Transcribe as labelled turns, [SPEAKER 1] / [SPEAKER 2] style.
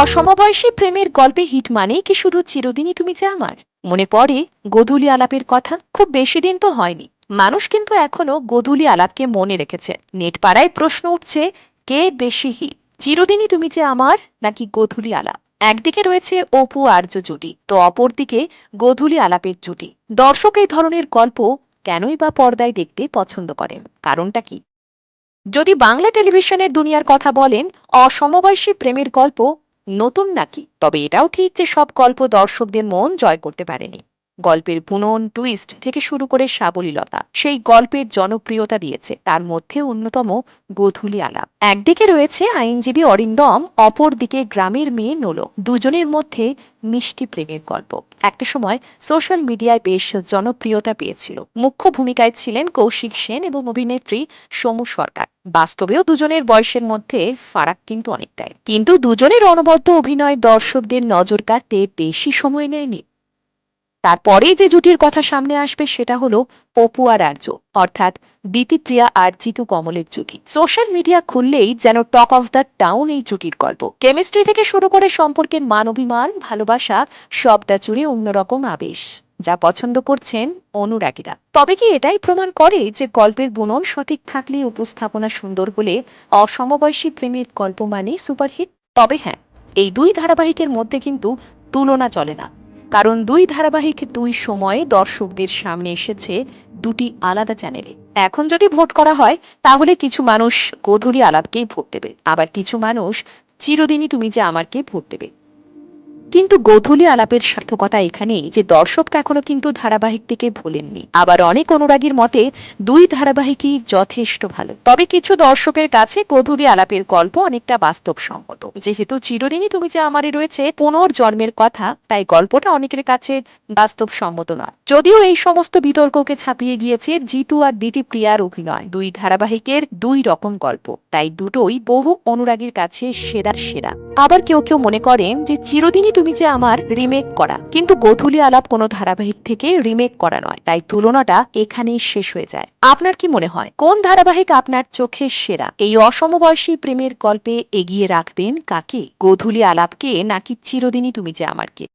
[SPEAKER 1] অসমবয়সী প্রেমের গল্পে হিট মানেই কি শুধু চিরদিনই তুমি যে আমার? মনে পড়ে গোধূলি আলাপের কথা? খুব বেশি দিন তো হয়নি। মানুষ কিন্তু এখনও গোধূলি আলাপকে মনে রেখেছে। নেট পাড়ায় প্রশ্ন উঠছে, কে বেশি হিট? চিরদিনই তুমি যে আমার নাকি গোধূলি আলাপ? একদিকে রয়েছে অপু আর্য জুটি, তো অপরদিকে গোধূলি আলাপের জুটি। দর্শক এই ধরনের গল্প কেনই বা পর্দায় দেখতে পছন্দ করেন? কারণটা কি? যদি বাংলা টেলিভিশনের দুনিয়ার কথা বলেন, অসমবয়সী প্রেমের গল্প নতুন নাকি? তবে এটাও ঠিক যে সব গল্প দর্শকদের মন জয় করতে পারেনি। গল্পের বুনন টুইস্ট থেকে শুরু করে সাবলীলতা, সেই গল্পের জনপ্রিয়তা দিয়েছে। তার মধ্যে অন্যতম গোধূলি আলাপ। একদিকে রয়েছে আইনজীবী অরিন্দম, অপরদিকে গ্রামের মেয়ে নোলো। দুজনের মধ্যে মিষ্টি প্রেমের গল্প। একটা সময় সোশ্যাল মিডিয়ায় বেশ জনপ্রিয়তা পেয়েছিল। মুখ্য ভূমিকায় ছিলেন কৌশিক সেন এবং অভিনেত্রী সমু সরকার। বাস্তবেও দুজনের বয়সের মধ্যে ফারাক কিন্তু অনেকটাই। কিন্তু দুজনের অনবদ্য অভিনয় দর্শকদের নজর কাটতে বেশি সময় নেয়নি। তারপরে যে জুটির কথা সামনে আসবে সেটা হলো অপু আর আর্য, অর্থাৎ দিতিপ্রিয়া আর জিতু কমলের জুটি। সোশ্যাল মিডিয়া খুললেই যেন টক অফ দ্য টাউন এই জুটির গল্প। কেমিস্ট্রি থেকে শুরু করে সম্পর্কের মান অভিমান, ভালোবাসা, সবটা জুড়ে অন্যরকম আবেশ। যা পছন্দ করছেন অনুরাগীরা। তবে কি এটাই প্রমাণ করে যে গল্পের বুনন সঠিক থাকলে উপস্থাপনা সুন্দর হলে অসমবয়সী প্রেমের গল্প মানে সুপারহিট? তবে হ্যাঁ এই দুই ধারাবাহিকের মধ্যে কিন্তু তুলনা চলে না। কারণ দুই ধারাবাহিক দুই সময়ে দর্শকদের সামনে এসেছে দুটি আলাদা চ্যানেলে। এখন যদি ভোট করা হয়, তাহলে কিছু মানুষ গোধূলি আলাপকেই ভোট দেবে। আবার কিছু মানুষ, চিরদিনই তুমি যে আমারকে ভোট দেবে। কিন্তু গোধূলি আলাপের সার্থকতা এখানেই, যে দর্শক এখনও কিন্তু ধারাবাহিকটিকে ভোলেননি। আবার অনেক অনুরাগীর মতে, দুই ধারাবাহিকই যথেষ্ট ভালো। তবে কিছু দর্শকের কাছে গোধূলি আলাপের গল্প অনেকটা বাস্তবসম্মত। যেহেতু চিরদিনই তুমি যে আমারই রয়েছে, পুনর্জন্মের কথা, তাই গল্পটা অনেকের কাছে বাস্তবসম্মত নয়। যদিও এই সমস্ত বিতর্ককে ছাপিয়ে গিয়েছে জিতু আর দিতি প্রিয়ার অভিনয়। দুই ধারাবাহিকের দুই রকম গল্প, তাই দুটোই বহু অনুরাগীর কাছে সেরা সেরা। আবার কেউ কেউ মনে করেন যে চিরদিনই তুমি যে আমার রিমেক করা। কিন্তু গোধূলি আলাপ কোনো ধারাবাহিক থেকে রিমেক করা নয়। তাই তুলনাটা এখানেই শেষ হয়ে যায়। আপনার কি মনে হয়? কোন ধারাবাহিক আপনার চোখে সেরা? এই অসমবয়সী প্রেমের গল্পে এগিয়ে রাখবেন কাকে? গোধূলি আলাপকে নাকি চিরদিনই তুমি যে আমারকে?